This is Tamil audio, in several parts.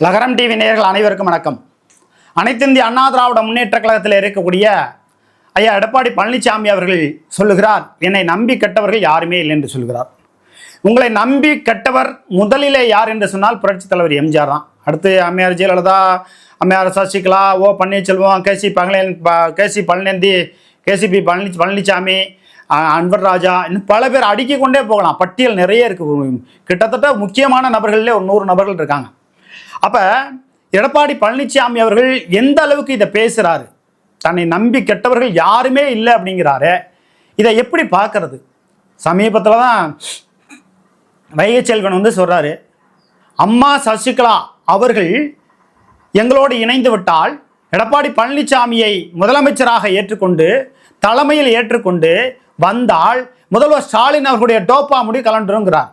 லகரம் டிவி நேயர்கள் அனைவருக்கும் வணக்கம். அனைத்திந்திய அண்ணா திராவிட முன்னேற்ற கழகத்தில் இருக்கக்கூடிய ஐயா எடப்பாடி பழனிசாமி அவர்கள் சொல்லுகிறார் என்னை நம்பி கெட்டவர்கள் யாருமே இல்லை என்று சொல்கிறார் உங்களை நம்பி கெட்டவர் முதலிலே யார் என்று சொன்னால் புரட்சித் தலைவர் எம்ஜிஆர் தான். அடுத்து அம்மையார் ஜெயலலிதா அம்மையார் Sasikala O. Panneerselvam KC Palani KC பழனிந்தி KCP Palani Palaniswami அன்பர் ராஜா இன்னும் பல பேர் அடுக்கிக் கொண்டே போகலாம். பட்டியல் நிறைய இருக்கு. கிட்டத்தட்ட முக்கியமான நபர்களில் ஒரு நூறு நபர்கள் இருக்காங்க. அப்போ எடப்பாடி பழனிசாமி அவர்கள் எந்த அளவுக்கு இதை பேசுகிறாரு தன்னை நம்பி கெட்டவர்கள் யாருமே இல்லை அப்படிங்கிறாரு. இதை எப்படி பார்க்கறது? சமீபத்தில் தான் வைகை செல்வன் வந்து சொல்கிறாரு அம்மா சசிகலா அவர்கள் எங்களோடு இணைந்து விட்டால் எடப்பாடி பழனிசாமியை முதலமைச்சராக ஏற்றுக்கொண்டு தலைமையில் ஏற்றுக்கொண்டு வந்தால் முதல்வர் ஸ்டாலின் அவர்களுடைய டோப்பா முடி கலண்டுருங்கிறார்.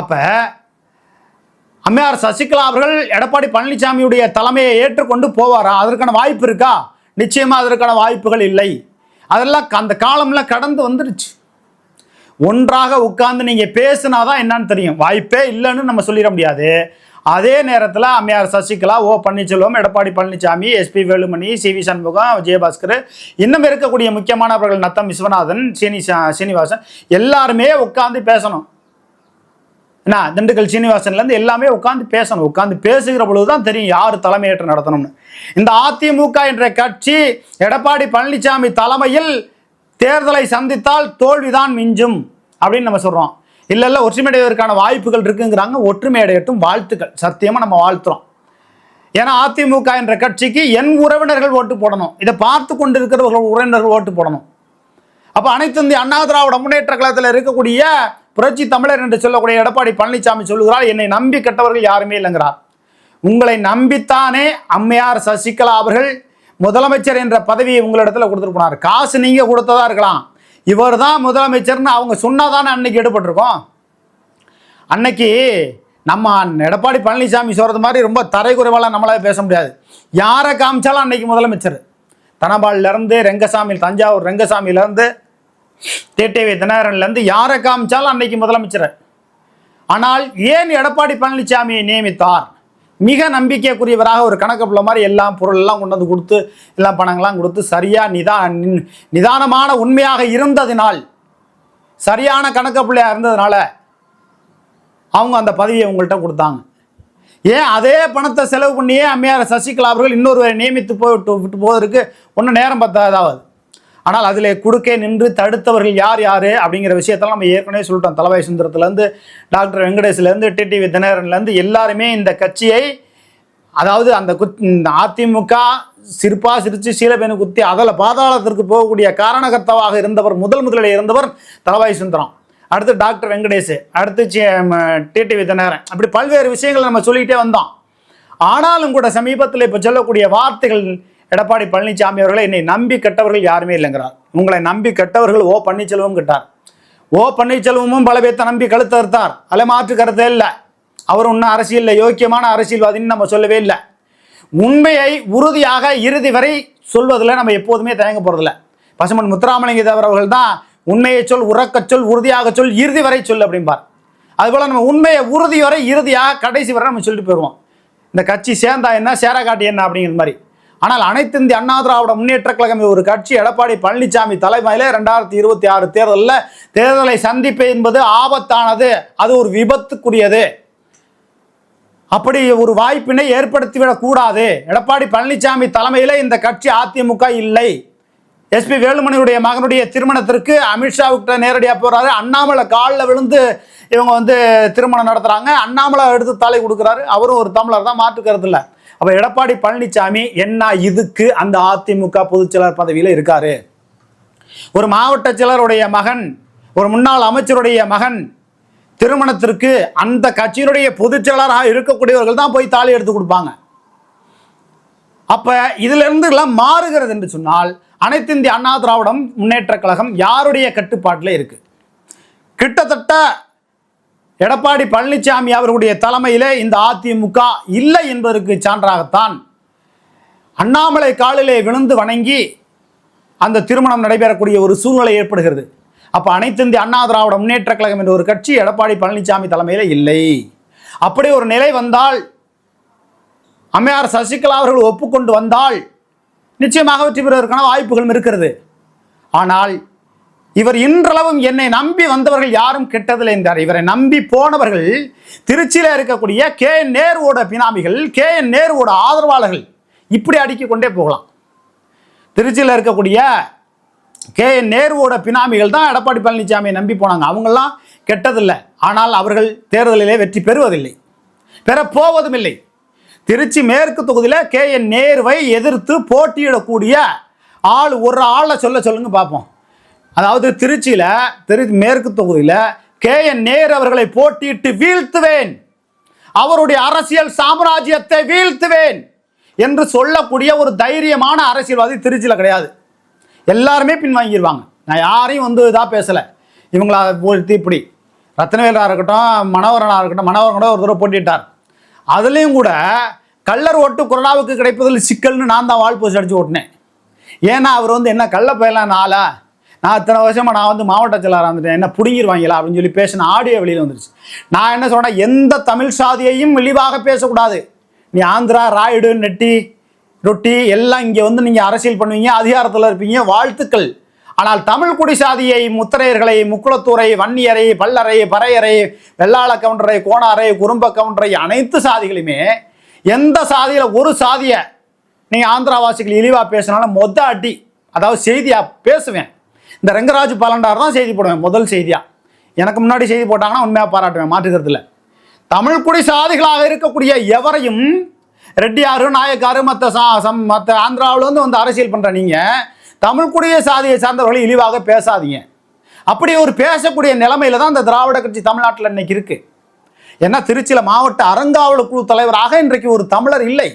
அப்போ அம்மையார் சசிகலா அவர்கள் எடப்பாடி பழனிசாமியுடைய தலைமையை ஏற்றுக்கொண்டு போவாரா? அதற்கான வாய்ப்பு இருக்கா? நிச்சயமாக அதற்கான வாய்ப்புகள் இல்லை. அதெல்லாம் அந்த காலம்லாம் கடந்து வந்துடுச்சு ஒன்றாக உட்கார்ந்து நீங்கள் பேசுனாதான் என்னன்னு தெரியும். வாய்ப்பே இல்லைன்னு நம்ம சொல்லிட முடியாது. அதே நேரத்தில் அம்மையார் Sasikala O Panneerselvam Edappadi Palaniswami SP Velumani C V Shanmugam Vijayabaskar இன்னும் இருக்கக்கூடிய முக்கியமானவர்கள் நத்தம் விஸ்வநாதன் சீனி சீனிவாசன் எல்லாருமே உட்காந்து பேசணும். என்ன திண்டுக்கல் சீனிவாசன்லேருந்து எல்லாமே உட்காந்து பேசணும். உட்காந்து பேசுகிற பொழுது தான் தெரியும் யார் தலைமையேற்று நடத்தணும்னு. இந்த அதிமுக என்ற கட்சி எடப்பாடி பழனிசாமி தலைமையில் தேர்தலை சந்தித்தால் தோல்விதான் மிஞ்சும் அப்படின்னு நம்ம சொல்கிறோம் இல்லை இல்லை ஒற்றுமையடைவதற்கான வாய்ப்புகள் இருக்குங்கிறாங்க. ஒற்றுமையடையட்டும் வாழ்த்துக்கள். சத்தியமாக நம்ம வாழ்த்துறோம். ஏன்னா அதிமுக என்ற கட்சிக்கு என் உறவினர்கள் ஓட்டு போடணும். இதை பார்த்து கொண்டிருக்கிறவர்கள் உறவினர்கள் ஓட்டு போடணும். அப்போ அனைத்து இந்திய அண்ணா திராவிட முன்னேற்ற கழகத்தில் இருக்கக்கூடிய புரட்சி தமிழர் என்று சொல்லக்கூடிய எடப்பாடி பழனிசாமி சொல்லுகிறார் என்னை நம்பி கெட்டவர்கள் யாருமே இல்லைங்கிறார். உங்களை நம்பித்தானே அம்மையார் சசிகலா அவர்கள் முதலமைச்சர் என்ற பதவியை உங்களிடத்துல கொடுத்துட்டு போனார். காசு நீங்கள் கொடுத்ததா இருக்கலாம். இவர் தான் முதலமைச்சர்னு அவங்க சொன்னாதானே அன்னைக்கு எடுபட்டிருக்கோம். அன்னைக்கு நம்ம எடப்பாடி பழனிசாமி சொல்கிறது மாதிரி ரொம்ப தரைக்குறைவாலாம் நம்மளால் பேச முடியாது. யாரை காமிச்சாலும் அன்னைக்கு முதலமைச்சர். தனபால்லேருந்து ரெங்கசாமி தஞ்சாவூர் ரெங்கசாமியிலேருந்து டிடிவி தினகரன்லேருந்து யாரை காமிச்சாலும் அன்னைக்கு முதலமைச்சர். ஆனால் ஏன் எடப்பாடி பழனிசாமியை நியமித்தார்? மிக நம்பிக்கைக்குரியவராக ஒரு கணக்கு பிள்ளை மாதிரி எல்லாம் பொருள் எல்லாம் கொண்டு வந்து கொடுத்து எல்லா பணங்கள்லாம் கொடுத்து சரியாக நிதா நிதானமான உண்மையாக இருந்ததினால் சரியான கணக்கு பிள்ளையாக இருந்ததுனால அவங்க அந்த பதவியை உங்கள்கிட்ட கொடுத்தாங்க. ஏன் அதே பணத்தை செலவு பண்ணியே அம்மையார் சசிகலா அவர்கள் இன்னொருவரை நியமித்து போய்விட்டு விட்டு போவதற்கு ஒன்றும் நேரம் பத்தாதாவது ஆனால் அதில் குறுக்கே நின்று தடுத்தவர்கள் யார் யார் அப்படிங்கிற விஷயத்தெல்லாம் நம்ம ஏற்கனவே சொல்லிட்டோம். தலைவாய் சுந்தரத்துலேருந்து டாக்டர் வெங்கடேஷ்லேருந்து டிடிவி தினகரன்லேருந்து எல்லாருமே இந்த கட்சியை அதாவது அந்த குத் அதிமுக சிரிப்பா சிரித்து சீலபேனு குத்தி அதில் பாதாளத்திற்கு போகக்கூடிய காரணகர்த்தாவாக இருந்தவர் முதல் முதலில் இருந்தவர் தலவாய் சுந்தரம். அடுத்து டாக்டர் வெங்கடேஷ் அடுத்து டிடிவி தினகரன் அப்படி பல்வேறு விஷயங்களை நம்ம சொல்லிக்கிட்டே வந்தோம். ஆனாலும் கூட சமீபத்தில் இப்போ சொல்லக்கூடிய வார்த்தைகள் எடப்பாடி பழனிசாமி அவர்களை என்னை நம்பி கெட்டவர்கள் யாருமே இல்லைங்கிறார். உங்களை நம்பி கெட்டவர்கள் ஓ பன்னீர்செல்வம் கிட்டார். ஓ பன்னீர்செல்வமும் பல பேர்த்த நம்பி கழுத்தறுத்தார் அறுத்தார். அதில் மாற்று கருத்தே இல்லை. அவர் இன்னும் அரசியலில் யோக்கியமான அரசியல்வாதின்னு நம்ம சொல்லவே இல்லை. உண்மையை உறுதியாக இறுதி வரை சொல்வதில் நம்ம எப்போதுமே தயங்க போகிறதில்ல பசுமன் முத்துராமலிங்க தேவர் அவர்கள் தான் உண்மையை சொல் உறக்கச் சொல் உறுதியாக சொல் இறுதி வரை சொல் அப்படிம்பார். அதுபோல் நம்ம உண்மையை உறுதி வரை இறுதியாக கடைசி வரை நம்ம சொல்லிட்டு போயிடுவோம். இந்த கட்சி சேர்ந்தா என்ன சேரக்காட்டி என்ன அப்படிங்கிற மாதிரி. ஆனால் அனைத்து இந்திய அண்ணா திராவிட முன்னேற்ற கழகம் ஒரு கட்சி. எடப்பாடி பழனிசாமி தலைமையில் ரெண்டாயிரத்தி இருபத்தி ஆறு தேர்தலில் தேர்தலை சந்திப்பு என்பது ஆபத்தானது. அது ஒரு விபத்துக்குரியது. அப்படி ஒரு வாய்ப்பினை ஏற்படுத்திவிடக்கூடாது எடப்பாடி பழனிசாமி தலைமையில் இந்த கட்சி அதிமுக இல்லை. எஸ்பி வேலுமணியுடைய மகனுடைய திருமணத்திற்கு அமித்ஷாவுக்கிட்ட நேரடியாக போகிறாரு அண்ணாமலை காலில் விழுந்து இவங்க வந்து திருமணம் நடத்துகிறாங்க அண்ணாமலை எடுத்து தலை கொடுக்குறாரு. அவரும் ஒரு தமிழர் தான் மாற்றுக்கிறது இல்லை. அப்போ எடப்பாடி பழனிசாமி என்ன இதுக்கு அந்த அதிமுக பொதுச்செயலர் பதவியில் இருக்காரு? ஒரு மாவட்ட செயலருடைய மகன் ஒரு முன்னாள் அமைச்சருடைய மகன் திருமணத்திற்கு அந்த கட்சியினுடைய பொதுச் செயலராக இருக்கக்கூடியவர்கள் தான் போய் தாலி எடுத்து கொடுப்பாங்க. அப்ப இதுல இருந்து எல்லாம் மாறுகிறது என்று சொன்னால் அனைத்து இந்திய அண்ணா திராவிடம் முன்னேற்ற கழகம் யாருடைய கட்டுப்பாட்டில் இருக்கு? கிட்டத்தட்ட எடப்பாடி பழனிசாமி அவர்களுடைய தலைமையிலே இந்த அதிமுக இல்லை என்பதற்கு சான்றாகத்தான் அண்ணாமலை காலிலே விழுந்து வணங்கி அந்த திருமணம் நடைபெறக்கூடிய ஒரு சூழ்நிலை ஏற்படுகிறது. அப்போ அனைத்து இந்திய அண்ணா திராவிட முன்னேற்ற கழகம் என்ற ஒரு கட்சி எடப்பாடி பழனிசாமி தலைமையில் இல்லை. அப்படி ஒரு நிலை வந்தால் அம்மையார் சசிகலா அவர்கள் ஒப்புக்கொண்டு வந்தால் நிச்சயமாக வெற்றி பெறுவதற்கான வாய்ப்புகளும் இருக்கிறது. ஆனால் இவர் இன்றளவும் என்னை நம்பி வந்தவர்கள் யாரும் கெட்டதில்லை என்றார். இவரை நம்பி போனவர்கள் திருச்சியில் இருக்கக்கூடிய கே. என். நேருவோட பினாமிகள் கே. என். நேருவோட ஆதரவாளர்கள் இப்படி அடுக்கி கொண்டே போகலாம். திருச்சியில் இருக்கக்கூடிய கே. என். நேருவோட பினாமிகள் தான் எடப்பாடி பழனிசாமியை நம்பி போனாங்க. அவங்கெல்லாம் கெட்டதில்லை. ஆனால் அவர்கள் தேர்தலிலே வெற்றி பெறுவதில்லை. பெறப்போவதும் இல்லை திருச்சி மேற்கு தொகுதியில் கே. என். நேருவை எதிர்த்து போட்டியிடக்கூடிய ஆள் ஒரு ஆளை சொல்ல சொல்லுங்க பார்ப்போம். அதாவது திருச்சியில் திரு மேற்கு தொகுதியில் கே என் நேர் அவர்களை போட்டியிட்டு வீழ்த்துவேன். அவருடைய அரசியல் சாம்ராஜ்யத்தை வீழ்த்துவேன் என்று சொல்லக்கூடிய ஒரு தைரியமான அரசியல்வாதி திருச்சியில் கிடையாது. எல்லாருமே பின்வாங்கிடுவாங்க நான் யாரையும் வந்து இதாக பேசலை. இவங்கள பொறுத்து இப்படி. ரத்னவேலராக இருக்கட்டும் மனோகரனாக இருக்கட்டும் மனோகரன் கூட ஒரு தடவை போட்டிட்டார் அதுலேயும் கூட கள்ளர் ஓட்டு கொரோனாவுக்கு கிடைப்பதில் சிக்கல்னு நான் தான் வாழ் போஸ்ட் அடிச்சு ஓட்டினேன். ஏன்னா அவர் வந்து என்ன கள்ள பயலாம் நாளா நான் இத்தனை வருஷமா நான் வந்து மாவட்ட செயலாளர் வந்துட்டேன் என்ன பிடுங்கிடுவாங்களா அப்படின்னு சொல்லி பேசின ஆடியோ வெளியில் வந்துருச்சு. நான் என்ன சொன்னேன்? எந்த தமிழ் சாதியையும் இழிவாக பேசக்கூடாது. நீ ஆந்திரா ராயுடு நெட்டி ரொட்டி எல்லாம் இங்கே வந்து நீங்கள் அரசியல் பண்ணுவீங்க அதிகாரத்தில் இருப்பீங்க வாழ்த்துக்கள். ஆனால் தமிழ் குடி சாதியை முத்திரையர்களை முக்குளத்தூரை வன்னியரை பல்லறை பறையறை வெள்ளாள கவுண்டரை கோணாரை குறும்ப கவுண்டரை அனைத்து சாதிகளுமே எந்த சாதியில் ஒரு சாதியை நீங்கள் ஆந்திராவாசிகள் இழிவாக பேசினாலும் மொத்த அடி அதாவது செய்தியாக பேசுவேன். இந்த ரெங்கராஜ் பலண்டார் தான் செய்தி போடுவேன் முதல் செய்தியாக எனக்கு முன்னாடி செய்தி போட்டாங்கன்னா உண்மையாக பாராட்டுவேன் மாற்றுக்கிறதுல தமிழ் குடி சாதிகளாக இருக்கக்கூடிய எவரையும் ரெட்டியாரு நாயக்காரு மற்ற சா சம் மற்ற ஆந்திராவிலேருந்து வந்து அரசியல் பண்ணுற நீங்கள் தமிழ் குடிய சாதியை சார்ந்தவர்களை இழிவாக பேசாதீங்க. அப்படி ஒரு பேசக்கூடிய நிலைமையில தான் இந்த திராவிட கட்சி தமிழ்நாட்டில் இன்னைக்கு இருக்குது ஏன்னா திருச்சியில் மாவட்ட அறங்காவல குழு தலைவராக இன்றைக்கு ஒரு தமிழர் இல்லை.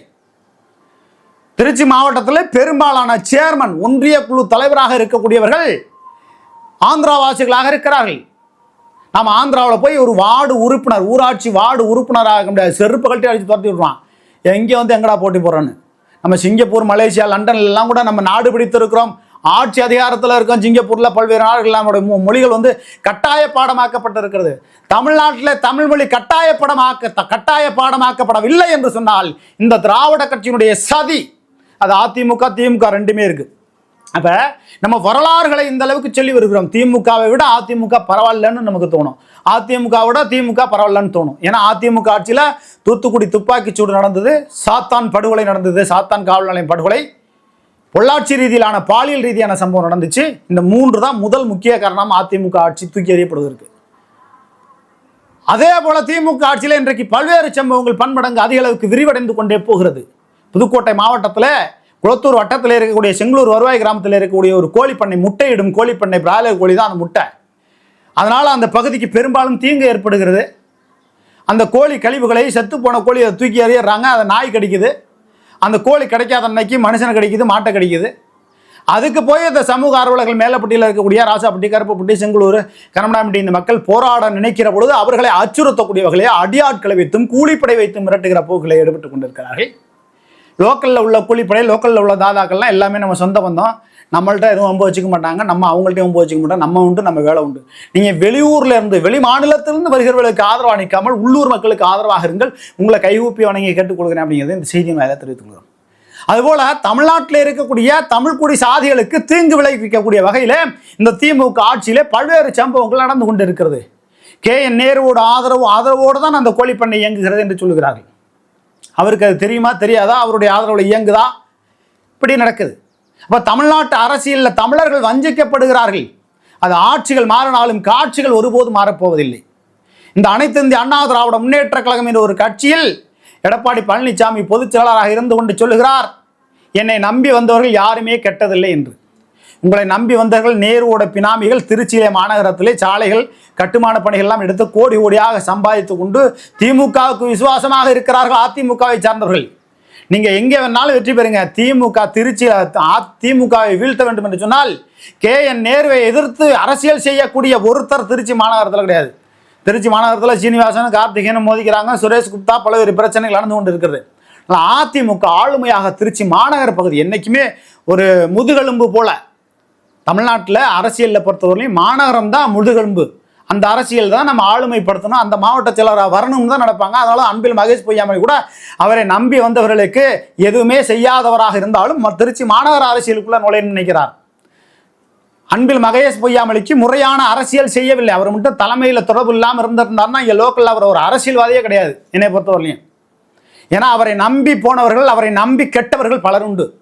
திருச்சி மாவட்டத்தில் பெரும்பாலான சேர்மன் ஒன்றிய குழு தலைவராக இருக்கக்கூடியவர்கள் ஆந்திராவாசிகளாக இருக்கிறார்கள். நாம் ஆந்திராவில் போய் ஒரு வார்டு உறுப்பினர் ஊராட்சி வார்டு உறுப்பினராக இருக்க முடியாது. செருப்பு கழட்டி அடித்து துரத்தி விட்ருவான் எங்கே வந்து எங்கடா போட்டி போடுறோன்னு? நம்ம சிங்கப்பூர் மலேசியா லண்டன்லாம் கூட நம்ம நாடு பிடித்திருக்கிறோம். ஆட்சி அதிகாரத்தில் இருக்கோம். சிங்கப்பூரில் பல்வேறு நாடுகள் நம்முடைய மொழிகள் வந்து கட்டாய பாடமாக்கப்பட்டிருக்கிறது. தமிழ்நாட்டில் தமிழ் மொழி கட்டாய படமாக்க கட்டாய பாடமாக்கப்படவில்லை என்று சொன்னால் இந்த திராவிட கட்சியினுடைய சதி அது அதிமுக திமுக ரெண்டுமே இருக்குது அப்போ நம்ம வரலாறுகளை இந்த அளவுக்கு சொல்லி வருகிறோம். திமுகவை விட அதிமுக பரவாயில்லன்னு நமக்கு தோணும். அதிமுக விட திமுக பரவாயில்லன்னு தோணும். ஏன்னா அதிமுக ஆட்சியில் தூத்துக்குடி துப்பாக்கி சூடு நடந்தது சாத்தான் படுகொலை நடந்தது சாத்தான் காவல் நிலையம் படுகொலை. பொள்ளாட்சி ரீதியிலான பாலியல் ரீதியான சம்பவம் நடந்துச்சு. இந்த மூன்று தான் முதல் முக்கிய காரணம் அதிமுக ஆட்சி தூக்கி எறியப்படுவதற்கு. அதே போல திமுக ஆட்சியில் இன்றைக்கு பல்வேறு சம்பவங்கள் பன்மடங்கு அதிக அளவுக்கு விரிவடைந்து கொண்டே போகிறது. புதுக்கோட்டை மாவட்டத்தில் குளத்தூர் வட்டத்தில் இருக்கக்கூடிய செங்களூர் வருவாய் கிராமத்தில் இருக்கக்கூடிய ஒரு கோழிப்பண்ணை முட்டையிடும் கோழிப்பண்ணை பிராய்லர் கோழி தான் அந்த முட்டை. அதனால் அந்த பகுதிக்கு பெரும்பாலும் தீங்கு ஏற்படுகிறது. அந்த கோழி கழிவுகளை செத்து போன கோழியை தூக்கி எறியறாங்க அதை நாய் கடிக்குது. அந்த கோழி கிடைக்காத அன்னைக்கு மனுஷனை கிடைக்குது மாட்டை கிடைக்குது. அதுக்கு போய் இந்த சமூக ஆர்வலர்கள் மேலப்பட்டியில் இருக்கக்கூடிய ராசாப்பட்டி கருப்பப்பட்டி செங்கலூர் கரமடாம்பட்டி இந்த மக்கள் போராட நினைக்கிற பொழுது அவர்களை அச்சுறுத்தக்கூடிய வகையிலே அடியாட்களை வைத்தும் கூலிப்படை வைத்தும் மிரட்டுகிற போக்குகளை ஈடுபட்டு கொண்டிருக்கிறார்கள். லோக்கலில் உள்ள கூலிப்படை லோக்கலில் உள்ள தாதாக்கள்லாம் எல்லாமே நம்ம சொந்த பந்தம். நம்மள்ட்ட எதுவும் வம்பு வச்சுக்க மாட்டாங்க. நம்ம அவங்கள்ட்ட வம்பு வச்சுக்க மாட்டோம். நம்ம உண்டு நம்ம வேலை உண்டு. நீங்கள் வெளியூரில் இருந்து வெளி மாநிலத்திலிருந்து வருகிறவர்களுக்கு ஆதரவாக நிற்காமல் உள்ளூர் மக்களுக்கு ஆதரவாக இருங்கள். உங்களை கைகூப்பி வணங்கி கேட்டுக் கொடுக்குறேன் அப்படிங்கிறது இந்த செய்தியின் வாயிலாக தெரிவித்துக் கொள்கிறோம் அதுபோல தமிழ்நாட்டில் இருக்கக்கூடிய தமிழ்குடி சாதிகளுக்கு தீங்கு விளைவிக்கக்கூடிய வகையில் இந்த திமுக ஆட்சியிலே பல்வேறு சம்பவங்கள் நடந்து கொண்டு இருக்கிறது கே. என். நேருவோட ஆதரவு ஆதரவோடு தான் அந்த கோழிப்பண்ணை இயங்குகிறது என்று சொல்கிறார்கள் அவருக்கு அது தெரியுமா தெரியாதா? அவருடைய ஆதரவில் இயங்குதா? இப்படி நடக்குது. அப்போ தமிழ்நாட்டு அரசியலில் தமிழர்கள் வஞ்சிக்கப்படுகிறார்கள். அது ஆட்சிகள் மாறினாலும் காட்சிகள் ஒருபோதும் மாறப்போவதில்லை. இந்த அனைத்து இந்திய அண்ணா திராவிட முன்னேற்ற கழகம் என்ற ஒரு கட்சியில் எடப்பாடி பழனிசாமி பொதுச் செயலாளராக இருந்து கொண்டு சொல்லுகிறார் என்னை நம்பி வந்தவர்கள் யாருமே கெட்டதில்லை என்று. உங்களை நம்பி வந்தவர்கள் நேருவோட பினாமிகள் திருச்சியிலே மாநகரத்திலே சாலைகள் கட்டுமான பணிகள் எல்லாம் எடுத்து கோடி கோடியாக சம்பாதித்து கொண்டு திமுகவுக்கு விசுவாசமாக இருக்கிறார்கள் அதிமுகவை சார்ந்தவர்கள். நீங்கள் எங்கே வேணாலும் வெற்றி பெறுங்க. திமுக திருச்சி திமுகவை வீழ்த்த வேண்டும் என்று சொன்னால் கே. என். நேருவை எதிர்த்து அரசியல் செய்யக்கூடிய ஒருத்தர் திருச்சி மாநகரத்தில் கிடையாது. திருச்சி மாநகரத்தில் சீனிவாசன் கார்த்திகேயன் மோதிக்கிறாங்க. சுரேஷ் குப்தா பல்வேறு பிரச்சனைகள் நடந்து கொண்டு இருக்கிறது ஆனால் அதிமுக ஆளுமையாக திருச்சி மாநகர பகுதி என்றைக்குமே ஒரு முதுகெலும்பு போல தமிழ்நாட்டில் அரசியலில் பொறுத்தவரையிலையும் மாநகரம் தான் முதுகெலும்பு. அந்த அரசியல் தான் நம்ம ஆளுமைப்படுத்தணும். அந்த மாவட்ட செயலராக வரணும்னு தான் நடப்பாங்க. அதனால அன்பில் மகேஷ் பொய்யாமொழி கூட அவரை நம்பி வந்தவர்களுக்கு எதுவுமே செய்யாதவராக இருந்தாலும் ம- திருச்சி மாநகர அரசியலுக்குள்ளே நுழையணும்னு நினைக்கிறார். அன்பில் மகேஷ் பொய்யாமலிக்கு முறையான அரசியல் செய்யவில்லை. அவர் மட்டும் தலைமையில் தொடர்பு இல்லாமல் இருந்திருந்தாருன்னா இங்கே லோக்கலில் அவர் ஒரு அரசியல்வாதியே கிடையாது. என்னை பொறுத்தவரையிலையும். ஏன்னா அவரை நம்பி போனவர்கள் அவரை நம்பி கெட்டவர்கள் பலர் உண்டு.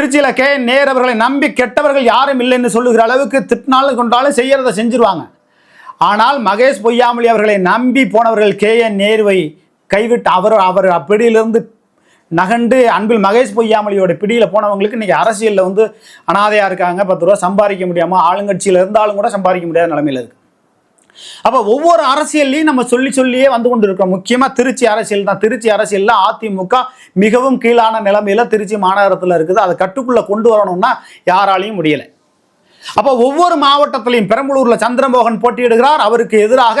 திருச்சியில் கே நேர் அவர்களை நம்பி கெட்டவர்கள் யாரும் இல்லைன்னு சொல்லுகிற அளவுக்கு திட்டினாலும் கொண்டாலும் செய்யறதை செஞ்சிருவாங்க. ஆனால் மகேஷ் பொய்யாமொழி அவர்களை நம்பி போனவர்கள் கே என் நேருவை கைவிட்டு அவர் அவர் பிடியிலிருந்து நகண்டு அன்பில் மகேஷ் பொய்யாமொழியோட பிடியில் போனவங்களுக்கு இன்றைக்கி அரசியலில் வந்து அனாதையாக இருக்காங்க. பத்து ரூபா சம்பாதிக்க முடியாமல் ஆளுங்கட்சியில் இருந்தாலும் கூட சம்பாதிக்க முடியாத நிலமையில் இருக்குது அப்போ ஒவ்வொரு அரசியல்லையும் நம்ம சொல்லி சொல்லியே வந்து கொண்டு இருக்கோம் முக்கியமாக திருச்சி அரசியல் தான். திருச்சி அரசியலில் அதிமுக மிகவும் கீழான நிலைமையில திருச்சி மாநகரத்தில் இருக்குது. அதை கட்டுக்குள்ளே கொண்டு வரணும்னா யாராலையும் முடியலை. அப்போ ஒவ்வொரு மாவட்டத்திலையும் பெரம்பலூர்ல சந்திரமோகன் போட்டியிடுகிறார். அவருக்கு எதிராக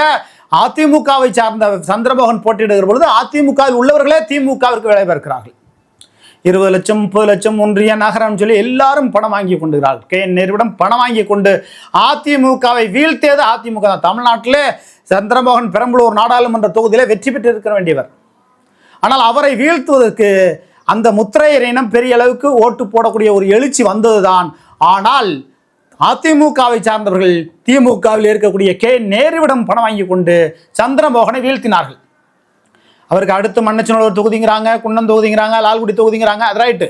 அதிமுகவை சார்ந்த சந்திரமோகன் போட்டியிடுகிற பொழுது அதிமுகவில் உள்ளவர்களே திமுகவிற்கு விளைவிக்கிறார்கள் இருபது லட்சம் முப்பது லட்சம் ஒன்றிய நகரம் சொல்லி எல்லாரும் பணம் வாங்கி கொண்டுகிறார்கள் கே நேருவிடம் பணம் வாங்கி கொண்டு அதிமுகவை வீழ்த்தியது அதிமுக தான். தமிழ்நாட்டிலே சந்திரமோகன் பெரம்பலூர் நாடாளுமன்ற தொகுதியிலே வெற்றி பெற்று இருக்க வேண்டியவர். ஆனால் அவரை வீழ்த்துவதற்கு அந்த முத்திரையர் இனம் பெரிய அளவுக்கு ஓட்டு போடக்கூடிய ஒரு எழுச்சி வந்ததுதான். ஆனால் அதிமுகவை சார்ந்தவர்கள் திமுகவில் இருக்கக்கூடிய கே நேருவிடம் பணம் வாங்கி கொண்டு சந்திரமோகனை வீழ்த்தினார்கள். அவருக்கு அடுத்து மன்னச்சனூர் தொகுதிங்கிறாங்க குன்னம் தொகுதிங்கிறாங்க லால்குடி தொகுதிங்கிறாங்க அது ரைட்டு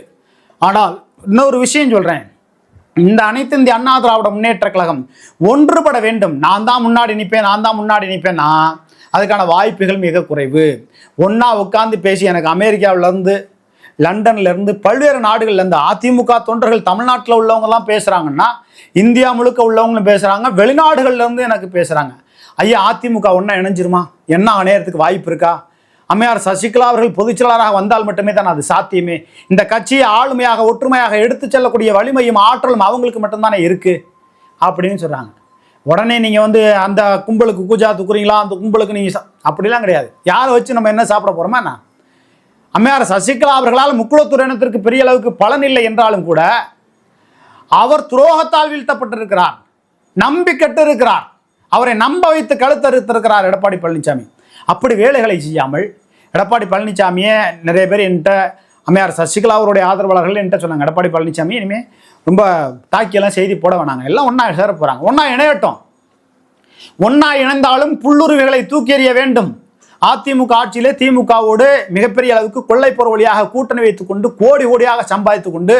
ஆனால் இன்னொரு விஷயம் சொல்கிறேன் இந்த அனைத்து இந்திய அண்ணா திராவிட முன்னேற்ற கழகம் ஒன்றுபட வேண்டும். நான் தான் முன்னாடி நிற்பேன் நான் தான் முன்னாடி நிற்பேன்னா அதுக்கான வாய்ப்புகள் மிக குறைவு. ஒன்றா உட்காந்து பேசி எனக்கு அமெரிக்காவிலேருந்து லண்டன்லேருந்து பல்வேறு நாடுகள்லேருந்து அதிமுக தொண்டர்கள் தமிழ்நாட்டில் உள்ளவங்கலாம் பேசுகிறாங்கன்னா இந்தியா முழுக்க உள்ளவங்களும் பேசுகிறாங்க வெளிநாடுகள்லேருந்து எனக்கு பேசுகிறாங்க ஐயா அதிமுக ஒன்றா இணைஞ்சிருமா? என்ன அணையறதுக்கு வாய்ப்பு இருக்கா? அம்மையார் சசிகலா அவர்கள் பொதுச்செயலாளராக வந்தால் மட்டுமே தான் அது சாத்தியமே. இந்த கட்சியை ஆளுமையாக ஒற்றுமையாக எடுத்து செல்லக்கூடிய வலிமையும் ஆற்றலும் அவங்களுக்கு மட்டும்தானே இருக்குது அப்படின்னு சொல்கிறாங்க உடனே நீங்கள் வந்து அந்த கும்பலுக்கு கூஜா தூக்குறீங்களா? அந்த கும்பலுக்கு நீங்கள் அப்படிலாம் கிடையாது. யாரை வச்சு நம்ம என்ன சாப்பிட போகிறோமா என்ன? அம்மையார் சசிகலா அவர்களால் முக்குளத்தூர் இனத்திற்கு பெரிய அளவுக்கு பலன் இல்லை என்றாலும் கூட அவர் துரோகத்தால் வீழ்த்தப்பட்டிருக்கிறார். நம்பி கெட்டு இருக்கிறார் அவரை நம்ப வைத்து கழுத்தறுத்திருக்கிறார் எடப்பாடி பழனிசாமி. அப்படி வேலைகளை செய்யாமல் எடப்பாடி பழனிசாமியே நிறைய பேர் என்கிட்ட அம்மையார் சசிகலா அவருடைய ஆதரவாளர்கள் என்கிட்ட சொன்னாங்க எடப்பாடி பழனிசாமி இனிமேல் ரொம்ப தாக்கியெல்லாம் செய்தி போட வேணாங்க. எல்லாம் ஒன்றா சேர போகிறாங்க ஒன்றா இணையட்டும். ஒன்றா இணைந்தாலும் புல்லுருவிகளை தூக்கி எறிய வேண்டும். அதிமுக ஆட்சியிலே திமுகவோடு மிகப்பெரிய அளவுக்கு கொள்ளைப்புற வழியாக கூட்டணி வைத்துக் கொண்டு கோடி கோடியாக சம்பாதித்துக் கொண்டு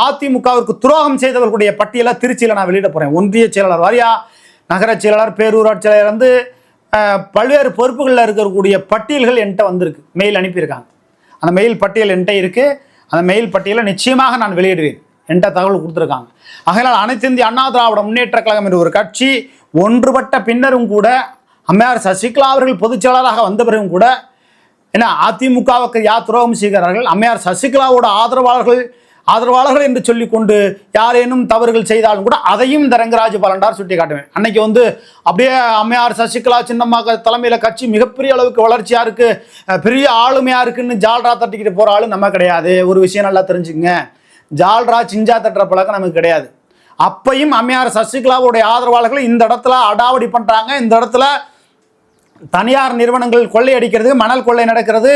அதிமுகவிற்கு துரோகம் செய்தவர்களுடைய பட்டியலை திருச்சியில் நான் வெளியிட போகிறேன் ஒன்றிய செயலாளர் வாரியா நகர செயலாளர் பேரூராட்சியிலிருந்து பல்வேறு பொறுப்புகளில் இருக்கக்கூடிய பட்டியல்கள் என்கிட்ட வந்திருக்கு. மெயில் அனுப்பியிருக்காங்க. அந்த மெயில் பட்டியல் என்கிட்ட இருக்குது அந்த மெயில் பட்டியலை நிச்சயமாக நான் வெளியிடுவேன். என்கிட்ட தகவல் கொடுத்துருக்காங்க. ஆகையினால் அனைத்து இந்திய அண்ணா திராவிட முன்னேற்ற கழகம் என்ற ஒரு கட்சி ஒன்றுபட்ட பின்னரும் கூட அம்மையார் சசிகலா அவர்கள் பொதுச்செயலாளராக வந்த பிறகும் கூட ஏன்னா அதிமுகவுக்கு யார் துரோகம் செய்கிறார்கள்? அம்மையார் சசிகலாவோட ஆதரவாளர்கள் ஆதரவாளர்கள் என்று சொல்லிக்கொண்டு யாரேனும் தவறுகள் செய்தாலும் கூட அதையும் இந்த ரங்கராஜ் பலண்டார் சுட்டி காட்டுவேன் அன்னைக்கு வந்து அப்படியே அம்மையார் சசிகலா சின்னம்மா தலைமையில் கட்சி மிகப்பெரிய அளவுக்கு வளர்ச்சியாக இருக்குது பெரிய ஆளுமையாக இருக்குன்னு ஜால்ரா தட்டிக்கிட்டு போகிற ஆளு நம்ம கிடையாது. ஒரு விஷயம் நல்லா தெரிஞ்சுக்கங்க. ஜால்ரா சிஞ்சா தட்டுற பழக்கம் நமக்கு கிடையாது. அப்பையும் அம்மையார் சசிகலாவுடைய ஆதரவாளர்கள் இந்த இடத்துல அடாவடி பண்ணுறாங்க இந்த இடத்துல தனியார் நிறுவனங்கள் கொள்ளை அடிக்கிறது மணல் கொள்ளை நடக்கிறது.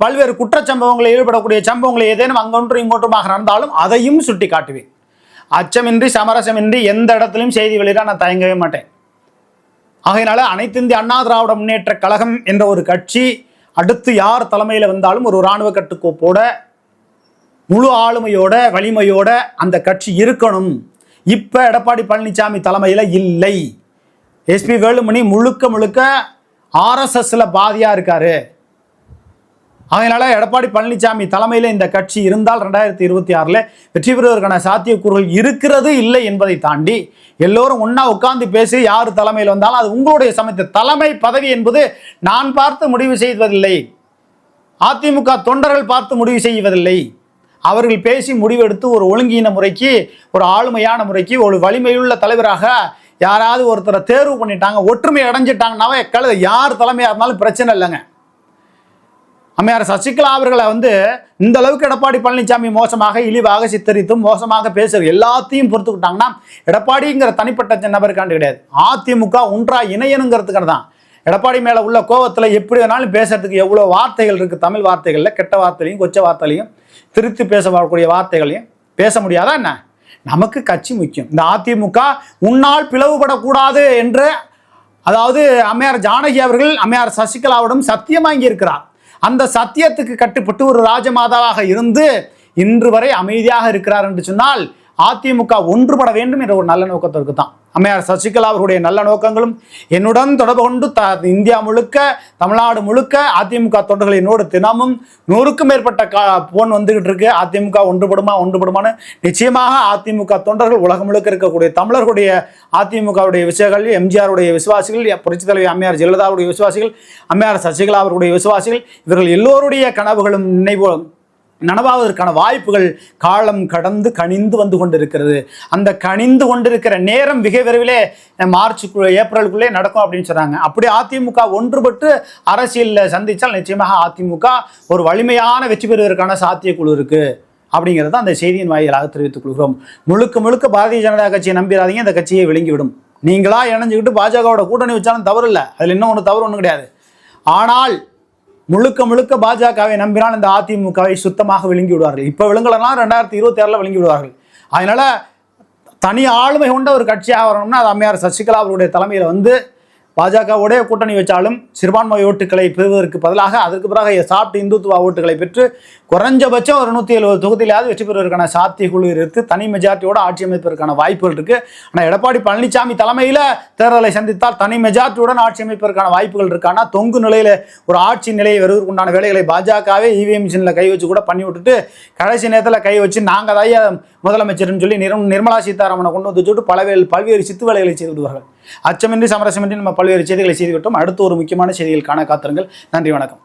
பல்வேறு குற்றச்சம்பவங்களில் ஈடுபடக்கூடிய சம்பவங்களை ஏதேனும் அங்கொன்றும் இங்கொன்றுமாக நடந்தாலும் அதையும் சுட்டி காட்டுவேன் அச்சமின்றி சமரசமின்றி எந்த இடத்துலையும் செய்தி வெளியிட நான் தயங்கவே மாட்டேன். ஆகையினால அனைத்து இந்திய அண்ணா திராவிட முன்னேற்ற கழகம் என்ற ஒரு கட்சி அடுத்து யார் தலைமையில் வந்தாலும் ஒரு இராணுவ கட்டுக்கோப்போட முழு ஆளுமையோட வலிமையோட அந்த கட்சி இருக்கணும். இப்போ எடப்பாடி பழனிசாமி தலைமையில் இல்லை. எஸ்பி வேலுமணி முழுக்க முழுக்க ஆர்எஸ்எஸ்ல பாதியாக இருக்காரு. அதனால எடப்பாடி பழனிசாமி தலைமையில் இந்த கட்சி இருந்தால் ரெண்டாயிரத்தி இருபத்தி ஆறில் வெற்றி பெறுவதற்கான சாத்தியக்கூறுகள் இருக்கிறது இல்லை என்பதை தாண்டி எல்லோரும் ஒன்றா உட்கார்ந்து பேசி யார் தலைமையில் வந்தாலும் அது உங்களுடைய சமயத்து தலைமை பதவி என்பது நான் பார்த்து முடிவு செய்வதில்லை. அதிமுக தொண்டர்கள் பார்த்து முடிவு செய்வதில்லை. அவர்கள் பேசி முடிவெடுத்து ஒரு ஒழுங்கின முறைக்கு ஒரு ஆளுமையான முறைக்கு ஒரு வலிமையுள்ள தலைவராக யாராவது ஒருத்தரை தேர்வு பண்ணிட்டாங்க ஒற்றுமை அடைஞ்சிட்டாங்கன்னாவே கழுத யார் தலைமையாக இருந்தாலும் பிரச்சனை இல்லைங்க. அம்மையார் சசிகலா அவர்களை வந்து இந்த அளவுக்கு எடப்பாடி பழனிசாமி மோசமாக இழிவாக சித்தரித்தும் மோசமாக பேசுறது எல்லாத்தையும் பொறுத்துக்கிட்டாங்கன்னா எடப்பாடிங்கிற தனிப்பட்ட நபருக்காண்டு கிடையாது. அதிமுக ஒன்றா இணையனுங்கிறதுக்கான தான். எடப்பாடி மேலே உள்ள கோவத்தில் எப்படி வேணாலும் பேசுறதுக்கு எவ்வளோ வார்த்தைகள் இருக்குது தமிழ் வார்த்தைகளில் கெட்ட வார்த்தையிலையும் கொச்ச வார்த்தையிலையும் திருத்தி பேச வரக்கூடிய வார்த்தைகளையும் பேச முடியாதா என்ன? நமக்கு கட்சி முக்கியம். இந்த அதிமுக உன்னால் பிளவுபடக்கூடாது என்று அதாவது அம்மையார் ஜானகி அவர்கள் அம்மையார் சசிகலாவிடம் சத்தியம் வாங்கியிருக்கிறார் அந்த சத்தியத்துக்கு கட்டுப்பட்டு ஒரு ராஜமாதாவாக இருந்து இன்று வரை அமைதியாக இருக்கிறார் என்று சொன்னால் அதிமுக ஒன்றுபட வேண்டும் என்ற ஒரு நல்ல நோக்கத்திற்கு தான் அம்மையார் சசிகலா அவர்களுடைய நல்ல நோக்கங்களும் என்னுடன் தொடர்பு கொண்டு த இந்தியா முழுக்க தமிழ்நாடு முழுக்க அதிமுக தொண்டர்கள் என்னோடு தினமும் நூறுக்கும் மேற்பட்ட கா போன் வந்துகிட்டு இருக்கு. அதிமுக ஒன்றுபடுமா ஒன்றுபடுமான்னு நிச்சயமாக அதிமுக தொண்டர்கள் உலகம் முழுக்க இருக்கக்கூடிய தமிழர்களுடைய அதிமுகவுடைய விஷயங்கள் எம்ஜிஆருடைய விசுவாசிகள் புரட்சித் தலைவர் அம்மையார் ஜெயலலிதாவுடைய விசுவாசிகள் அம்மையார் சசிகலா அவர்களுடைய விசுவாசிகள் இவர்கள் எல்லோருடைய கனவுகளும் நினைவு நனவாவதற்கான வாய்ப்புகள் காலம் கடந்து கனிந்து வந்து கொண்டிருக்கிறது. அந்த கனிந்து கொண்டிருக்கிற நேரம் மிக விரைவிலே மார்ச்சுக்குள்ளே ஏப்ரலுக்குள்ளே நடக்கும் அப்படின்னு சொன்னாங்க அப்படி அதிமுக ஒன்றுபட்டு அரசியலில் சந்தித்தால் நிச்சயமாக அதிமுக ஒரு வலிமையான வெற்றி பெறுவதற்கான சாத்தியக்குழு இருக்குது அப்படிங்கிறத அந்த செய்தியின் வாயிலாக தெரிவித்துக் கொள்கிறோம். முழுக்க முழுக்க பாரதிய ஜனதா கட்சியை நம்பிடாதீங்க இந்த கட்சியை விளங்கிவிடும் நீங்களா இணைஞ்சுக்கிட்டு பாஜகவோட கூட்டணி வச்சாலும் தவறு இல்லை அதில் இன்னும் ஒன்று தவறு ஒன்றும் கிடையாது. ஆனால் முழுக்க முழுக்க பாஜகவை நம்பினால் இந்த அதிமுகவை சுத்தமாக விழுங்கி விடுவார்கள். இப்போ விழுங்கலாம் ரெண்டாயிரத்தி இருபத்தி ஆறில் விழுங்கி விடுவார்கள். அதனால தனி ஆளுமை கொண்ட ஒரு கட்சியாக வரணும்னா அது அம்மையார் சசிகலா அவருடைய தலைமையில் வந்து பாஜகவுடைய கூட்டணி வச்சாலும் சிறுபான்மை ஓட்டுகளை பெறுவதற்கு பதிலாக அதற்கு பிறகு சாப்பிட்டு இந்துத்துவ ஓட்டுகளை பெற்று குறைஞ்சபட்சம் ஒரு நூற்றி எழுபது தொகுதியிலாவது வெற்றி பெறுவதற்கான சாத்தியக்குழு இருக்கு. தனி மெஜாரிட்டியோட ஆட்சி அமைப்பதற்கான வாய்ப்புகள் இருக்கு. ஆனால் எடப்பாடி பழனிசாமி தலைமையில் தேர்தலை சந்தித்தால் தனி மெஜாரிட்டியுடன் ஆட்சி அமைப்பதற்கான வாய்ப்புகள் இருக்கானா தொங்கு நிலையில் ஒரு ஆட்சி நிலையை வருவதற்குண்டான வேலைகளை பாஜகவே இவிஎம் மிஷினில் கை வச்சு கூட பண்ணி விட்டுட்டு கடைசி நேரத்தில் கை வச்சு நாங்கள் தான் முதலமைச்சர்னு சொல்லி நிர்மலா சீதாராமனை கொண்டு வந்து சொல்லிட்டு பல பல்வேறு சித்து வேலைகளை செய்து விடுவார்கள். அச்சமின்றி சமரசமின்றி நம்ம பல்வேறு செய்திகளை செய்துவிட்டோம் அடுத்து ஒரு முக்கியமான செய்திகள் காண காத்திருங்கள். நன்றி வணக்கம்.